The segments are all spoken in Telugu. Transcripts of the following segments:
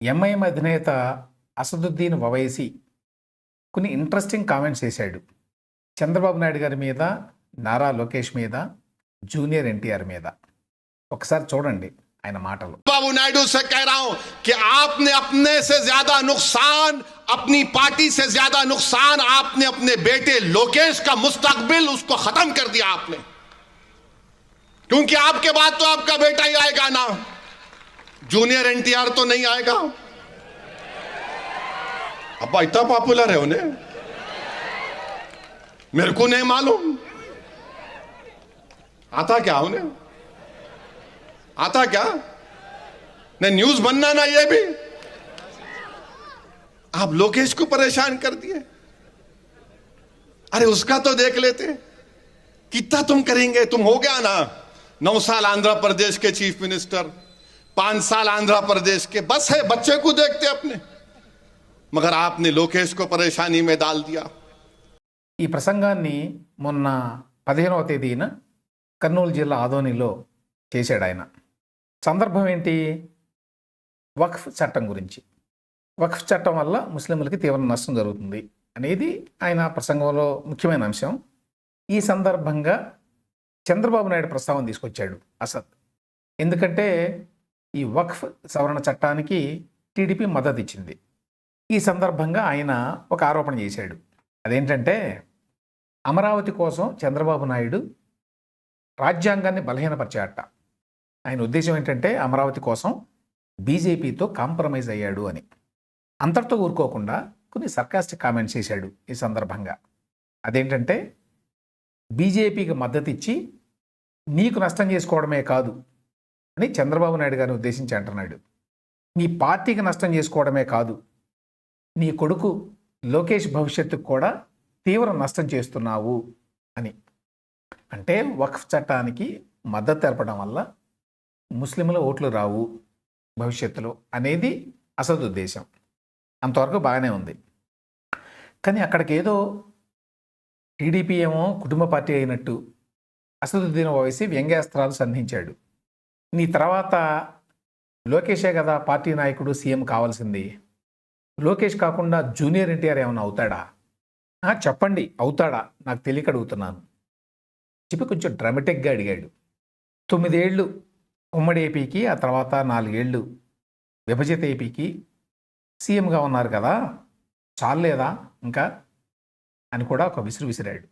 ఎంఐఎం అధినేత అసదుద్దీన్ ఓవైసీ కొన్ని ఇంట్రెస్టింగ్ కామెంట్స్ చేశాడు చంద్రబాబు నాయుడు గారి మీద నారా లోకేష్ మీద జూనియర్ ఎన్టీఆర్ మీద ఒకసారి చూడండి ఆయన మాటలు बाबू नायडू से कह रहा हूं कि आपने अपने से ज्यादा नुकसान अपनी पार्टी से ज्यादा नुकसान आपने अपने बेटे लोकेश का मुस्तकबिल उसको खत्म कर दिया आपने क्योंकि आपके बाद तो आपका बेटा ही आएगा ना जूनियर एनटीआर तो नहीं आएगा। अब्बा, इतना पॉपुलर है उन्हें। मेरे को नहीं मालूम। आता क्या उन्हें? आता क्या? नहीं न्यूज़ बनना ना ये भी। आप लोकेश को परेशान कर दिए। अरे, उसका तो देख लेते। कितना तुम करेंगे? तुम हो गया ना। नौ साल आंध्र प्रदेश के चीफ मिनिस्टर। पांच साल आंध्र प्रदेश के बस है बच्चे को देखते अपने मगर आपने लोकेश को परेशानी में डाल दिया ఈ ప్రసంగాన్ని మొన్న పదిహేనవ తేదీన కర్నూలు జిల్లా ఆదోనిలో చేశాడు ఆయన సందర్భం ఏంటి వక్ఫ్ చట్టం గురించి వక్ఫ్ చట్టం వల్ల ముస్లింలకి తీవ్ర నష్టం జరుగుతుంది అనేది ఆయన ప్రసంగంలో ముఖ్యమైన అంశం ఈ సందర్భంగా చంద్రబాబు నాయుడు ప్రస్తావన తీసుకొచ్చాడు అసద్ ఎందుకంటే ఈ వక్ఫ్ సవరణ చట్టానికి టీడీపీ మద్దతు ఇచ్చింది ఈ సందర్భంగా ఆయన ఒక ఆరోపణ చేశాడు. అదేంటంటే అమరావతి కోసం చంద్రబాబు నాయుడు రాజ్యాంగాన్ని బలహీనపరిచాట ఆయన ఉద్దేశం ఏంటంటే అమరావతి కోసం బీజేపీతో కాంప్రమైజ్ అయ్యాడు అని. అంతటితో ఊరుకోకుండా కొన్ని సర్కాస్టిక్ కామెంట్స్ చేశాడు ఈ సందర్భంగా. అదేంటంటే బీజేపీకి మద్దతు ఇచ్చి నీకు నష్టం చేసుకోవడమే కాదు అని చంద్రబాబు నాయుడు గారిని ఉద్దేశించి అంటున్నాడు. నీ పార్టీకి నష్టం చేసుకోవడమే కాదు నీ కొడుకు లోకేష్ భవిష్యత్తుకు కూడా తీవ్ర నష్టం చేస్తున్నావు అని. అంటే వక్ఫ్ చట్టానికి మద్దతు తెలపడం వల్ల ముస్లింల ఓట్లు రావు భవిష్యత్తులో అనేది అసలు ఉద్దేశం. అంతవరకు బాగానే ఉంది. కానీ అక్కడికి ఏదో టీడీపీ ఏమో కుటుంబ పార్టీ అయినట్టు అసదుద్దీన్ ఓవైసీ వ్యంగ్యాస్త్రాలు సంధించాడు. నీ తర్వాత లోకేషే కదా పార్టీ నాయకుడు సీఎం కావాల్సింది. లోకేష్ కాకుండా జూనియర్ ఎన్టీఆర్ ఏమైనా అవుతాడా? చెప్పండి. అవుతాడా? నాకు తెలియక అడుగుతున్నాను. చెప్పి కొంచెం డ్రామాటిక్గా అడిగాడు. తొమ్మిదేళ్ళు ఉమ్మడి ఏపీకి ఆ తర్వాత నాలుగేళ్ళు విభజిత ఏపీకి సీఎంగా ఉన్నారు కదా? చాలేదా ఇంకా? అని కూడా ఒక విసిరు విసిరాడు.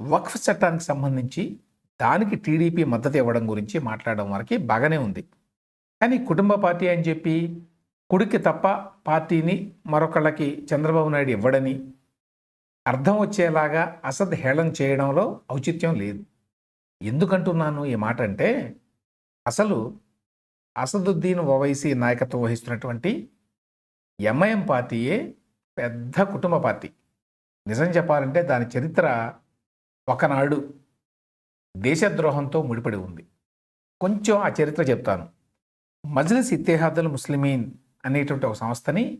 వక్ఫ్ చట్టానికి సంబంధించి దానికి టీడీపీ మద్దతు ఇవ్వడం గురించి మాట్లాడడం వరకు బాగానే ఉంది. కానీ కుటుంబ పార్టీ అని చెప్పి కుడికి తప్ప పార్టీని మరొకళ్ళకి చంద్రబాబు నాయుడు ఇవ్వడని అర్థం వచ్చేలాగా అసద్ హేళన చేయడంలో ఔచిత్యం లేదు. ఎందుకంటున్నాను ఈ మాట అంటే అసలు అసదుద్దీన్ ఓవైసీ నాయకత్వం వహిస్తున్నటువంటి ఎంఐఎం పార్టీయే పెద్ద కుటుంబ పార్టీ. నిజం చెప్పాలంటే దాని చరిత్ర ఒకనాడు దేశద్రోహంతో ముడిపడి ఉంది. కొంచెం ఆ చరిత్ర చెప్తాను. మజ్లిస్ ఇత్తేహాదుల్ ముస్లిమీన్ అనేటువంటి ఒక సంస్థని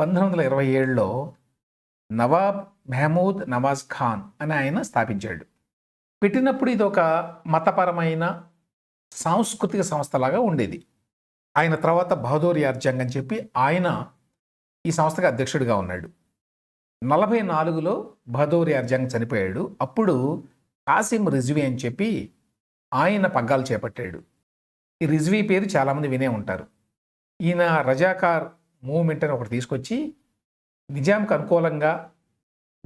పంతొమ్మిది వందల ఇరవై ఏడులో నవాబ్ మెహమూద్ నవాజ్ ఖాన్ అని ఆయన స్థాపించాడు. పెట్టినప్పుడు ఇది ఒక మతపరమైన సాంస్కృతిక సంస్థలాగా ఉండేది. ఆయన తర్వాత బహదూర్ యార్జంగ్ అని చెప్పి ఆయన ఈ సంస్థకి అధ్యక్షుడిగా ఉన్నాడు. నలభై నాలుగులో బహదూర్ యార్జంగ్ చనిపోయాడు. అప్పుడు కాసిం రిజ్వీ అని చెప్పి ఆయన పగ్గాలు చేపట్టాడు. ఈ రిజ్వీ పేరు చాలామంది వినే ఉంటారు. ఈయన రజాకార్ మూవ్మెంట్ అని ఒకటి తీసుకొచ్చి నిజాంకి అనుకూలంగా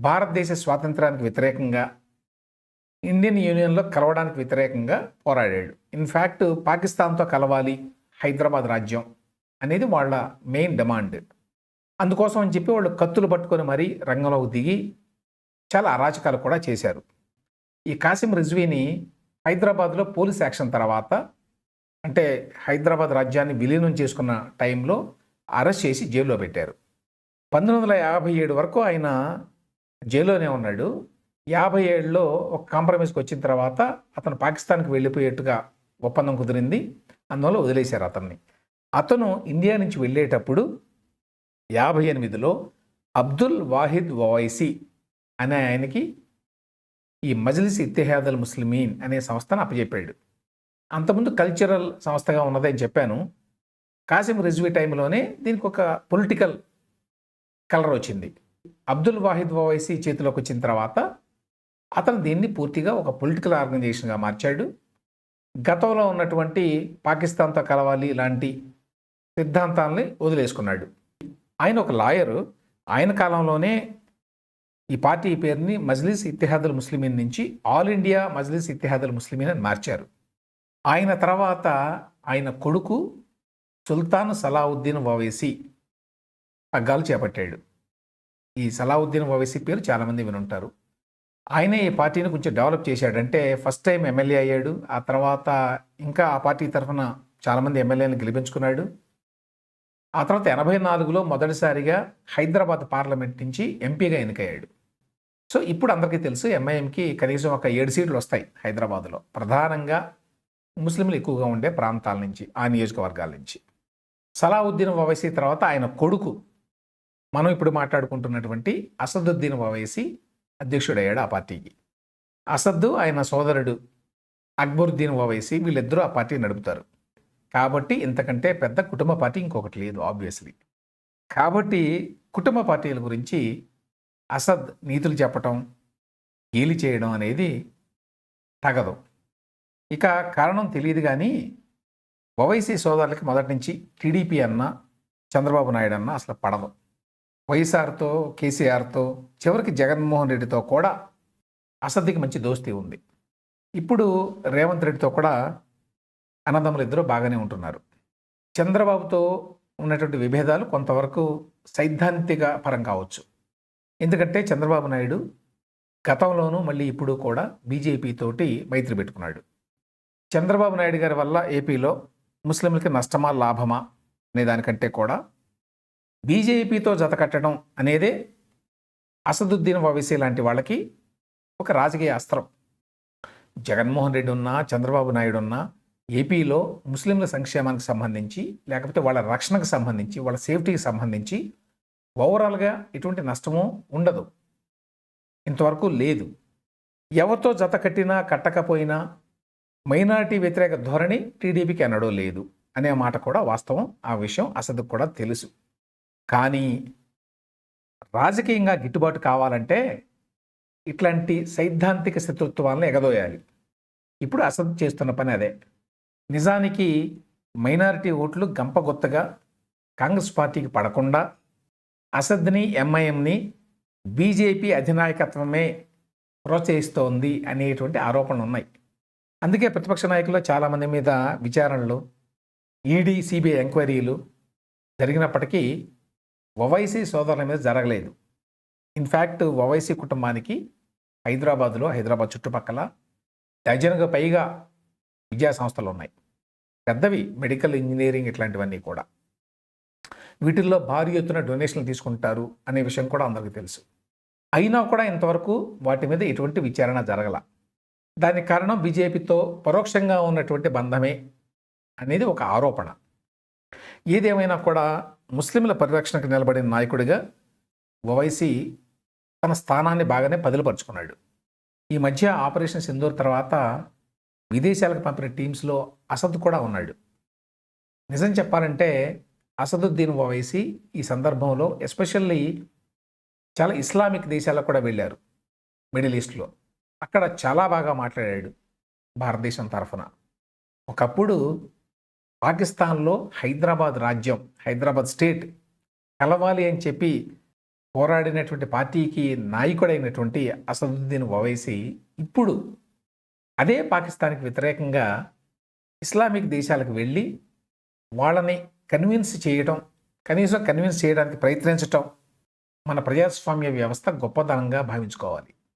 భారతదేశ స్వాతంత్రానికి వ్యతిరేకంగా ఇండియన్ యూనియన్లో కలవడానికి వ్యతిరేకంగా పోరాడాడు. ఇన్ఫ్యాక్ట్ పాకిస్తాన్తో కలవాలి హైదరాబాద్ రాజ్యం అనేది వాళ్ళ మెయిన్ డిమాండ్. అందుకోసం అని చెప్పి వాళ్ళు కత్తులు పట్టుకొని మరీ రంగంలోకి దిగి చాలా అరాచకాలు కూడా చేశారు. ఈ కాసిం రిజ్వీని హైదరాబాద్లో పోలీస్ యాక్షన్ తర్వాత అంటే హైదరాబాద్ రాజ్యాన్ని విలీనం చేసుకున్న టైంలో అరెస్ట్ చేసి జైల్లో పెట్టారు. పంతొమ్మిది వందల యాభై ఏడు వరకు ఆయన జైల్లోనే ఉన్నాడు. యాభై ఏడులో ఒక కాంప్రమైజ్కి వచ్చిన తర్వాత అతను పాకిస్తాన్కి వెళ్ళిపోయేట్టుగా ఒప్పందం కుదిరింది. అందువల్ల వదిలేశారు అతన్ని. అతను ఇండియా నుంచి వెళ్ళేటప్పుడు యాభై ఎనిమిదిలో అబ్దుల్ వాహిద్ ఓవైసీ అనే ఆయనకి ఈ మజ్లిస్ ఇత్తెహాదల్ ముస్లిమీన్ అనే సంస్థను అప్పచెప్పాడు అంతకుముందు కల్చరల్ సంస్థగా ఉన్నదని చెప్పాను. కాసిం రిజ్వీ టైంలోనే దీనికి ఒక పొలిటికల్ కలర్ వచ్చింది. అబ్దుల్ వాహిద్ ఓవైసీ చేతిలోకి వచ్చిన తర్వాత అతను దీన్ని పూర్తిగా ఒక పొలిటికల్ ఆర్గనైజేషన్గా మార్చాడు. గతంలో ఉన్నటువంటి పాకిస్తాన్తో కలవాలి లాంటి సిద్ధాంతాలని వదిలేసుకున్నాడు. ఆయన ఒక లాయరు ఆయన కాలంలోనే ఈ పార్టీ పేరుని మజ్లిస్ ఇత్తిహాదుల్ ముస్లిమీన్ నుంచి ఆల్ ఇండియా మజ్లిస్ ఇత్తిహాదుల్ ముస్లిమీన్ అని మార్చారు. ఆయన తర్వాత ఆయన కొడుకు సుల్తాన్ సలావుద్దీన్ ఓవైసీ పగ్గాలు చేపట్టాడు. ఈ సలావుద్దీన్ ఓవైసీ పేరు చాలామంది వినుంటారు. ఆయనే ఈ పార్టీని కొంచెం డెవలప్ చేశాడంటే ఫస్ట్ టైం ఎమ్మెల్యే అయ్యాడు. ఆ తర్వాత ఇంకా ఆ పార్టీ తరఫున చాలామంది ఎమ్మెల్యేలను గెలిపించుకున్నాడు. ఆ తర్వాత ఎనభై నాలుగులో మొదటిసారిగా హైదరాబాద్ పార్లమెంట్ నుంచి ఎంపీగా ఎన్నికయ్యాడు. సో ఇప్పుడు అందరికీ తెలుసు ఎంఐఎంకి కనీసం ఒక ఏడు సీట్లు వస్తాయి హైదరాబాద్లో. ప్రధానంగా ముస్లింలు ఎక్కువగా ఉండే ప్రాంతాల నుంచి ఆ నియోజకవర్గాల నుంచి. సలావుద్దీన్ వవైసీ తర్వాత ఆయన కొడుకు. మనం ఇప్పుడు మాట్లాడుకుంటున్నటువంటి అసదుద్దీన్ వవైసీ అధ్యక్షుడయ్యాడు ఆ పార్టీకి. అసద్దు ఆయన సోదరుడు అక్బరుద్దీన్ ఓవైసీ వీళ్ళిద్దరూ ఆ పార్టీ నడుపుతారు. కాబట్టి ఇంతకంటే పెద్ద కుటుంబ పార్టీ ఇంకొకటి లేదు ఆబ్వియస్లీ. కాబట్టి కుటుంబ పార్టీల గురించి అసద్ నీతులు చెప్పటం గేలి చేయడం అనేది తగదు. ఇక కారణం తెలియదు కానీ ఓవైసీ సోదరులకి మొదటి నుంచి టీడీపీ అన్న చంద్రబాబు నాయుడు అన్న అసలు పడదు. వైఎస్ఆర్తో కేసీఆర్తో చివరికి జగన్మోహన్ రెడ్డితో కూడా అసద్దికి మంచి దోస్తీ ఉంది. ఇప్పుడు రేవంత్ రెడ్డితో కూడా అన్నదమ్ములు ఇద్దరు బాగానే ఉంటున్నారు. చంద్రబాబుతో ఉన్నటువంటి విభేదాలు కొంతవరకు సైద్ధాంతిక పరం కావచ్చు. ఎందుకంటే చంద్రబాబు నాయుడు గతంలోనూ మళ్ళీ ఇప్పుడు కూడా బీజేపీ తోటి మైత్రి పెట్టుకున్నాడు. చంద్రబాబు నాయుడు గారి వల్ల ఏపీలో ముస్లింలకి నష్టమా లాభమా అనే దానికంటే కూడా బీజేపీతో జత కట్టడం అనేదే అసదుద్దీన్ ఓవైసీ లాంటి వాళ్ళకి ఒక రాజకీయ అస్త్రం. జగన్మోహన్ రెడ్డి ఉన్నా చంద్రబాబు నాయుడు ఉన్నా ఏపీలో ముస్లింల సంక్షేమానికి సంబంధించి లేకపోతే వాళ్ళ రక్షణకు సంబంధించి వాళ్ళ సేఫ్టీకి సంబంధించి ఓవరాల్గా ఎటువంటి నష్టము ఉండదు. ఇంతవరకు లేదు. ఎవరితో జత కట్టినా కట్టకపోయినా మైనారిటీ వ్యతిరేక ధోరణి టీడీపీకి అనడో లేదు అనే మాట కూడా వాస్తవం. ఆ విషయం అసదుకు కూడా తెలుసు. కానీ రాజకీయంగా గిట్టుబాటు కావాలంటే ఇట్లాంటి సైద్ధాంతిక శత్రుత్వాలను ఎగదోయాలి. ఇప్పుడు అసద్ చేస్తున్న పని అదే. నిజానికి మైనారిటీ ఓట్లు గంపగొత్తగా కాంగ్రెస్ పార్టీకి పడకుండా అసద్ని ఎంఐఎంని బీజేపీ అధినాయకత్వమే ప్రోత్సహిస్తోంది అనేటువంటి ఆరోపణలు ఉన్నాయి. అందుకే ప్రతిపక్ష నాయకులు చాలామంది మీద విచారణలు ఈడీ సిబిఐ ఎంక్వైరీలు జరిగినప్పటికీ ఒవైసీ సోదరుల మీద జరగలేదు. ఇన్ఫ్యాక్ట్ ఒవైసీ కుటుంబానికి హైదరాబాద్లో హైదరాబాద్ చుట్టుపక్కల డజన్కు పైగా విద్యా సంస్థలు ఉన్నాయి. పెద్దవి మెడికల్ ఇంజనీరింగ్ ఇట్లాంటివన్నీ కూడా. వీటిల్లో భారీ ఎత్తున డొనేషన్లు తీసుకుంటారు అనే విషయం కూడా అందరికీ తెలుసు. అయినా కూడా ఇంతవరకు వాటి మీద ఎటువంటి విచారణ జరగల. దానికి కారణం బీజేపీతో పరోక్షంగా ఉన్నటువంటి బంధమే అనేది ఒక ఆరోపణ. ఏదేమైనా కూడా ముస్లింల పరిరక్షణకు నిలబడిన నాయకుడిగా ఓవైసీ తన స్థానాన్ని బాగానే పదిలపరుచుకున్నాడు ఈ మధ్య ఆపరేషన్ సింధూర్ తర్వాత విదేశాలకు పంపిన టీమ్స్లో అసద్ కూడా ఉన్నాడు. నిజం చెప్పాలంటే అసదుద్దీన్ ఓవైసీ ఈ సందర్భంలో ఎస్పెషల్లీ చాలా ఇస్లామిక్ దేశాలకు కూడా వెళ్ళారు. మిడిల్ ఈస్ట్లో. అక్కడ చాలా బాగా మాట్లాడాడు భారతదేశం తరఫున. ఒకప్పుడు పాకిస్తాన్లో హైదరాబాద్ రాజ్యం హైదరాబాద్ స్టేట్ కలవాలి అని చెప్పి పోరాడినటువంటి పార్టీకి నాయకుడైనటువంటి అసదుద్దీన్ ఓవైసీ ఇప్పుడు అదే పాకిస్తాన్కి వ్యతిరేకంగా ఇస్లామిక్ దేశాలకు వెళ్ళి వాళ్ళని కన్విన్స్ చేయడం కనీసం కన్విన్స్ చేయడానికి ప్రయత్నించటం మన ప్రజాస్వామ్య వ్యవస్థ గొప్పదనంగా భావించుకోవాలి.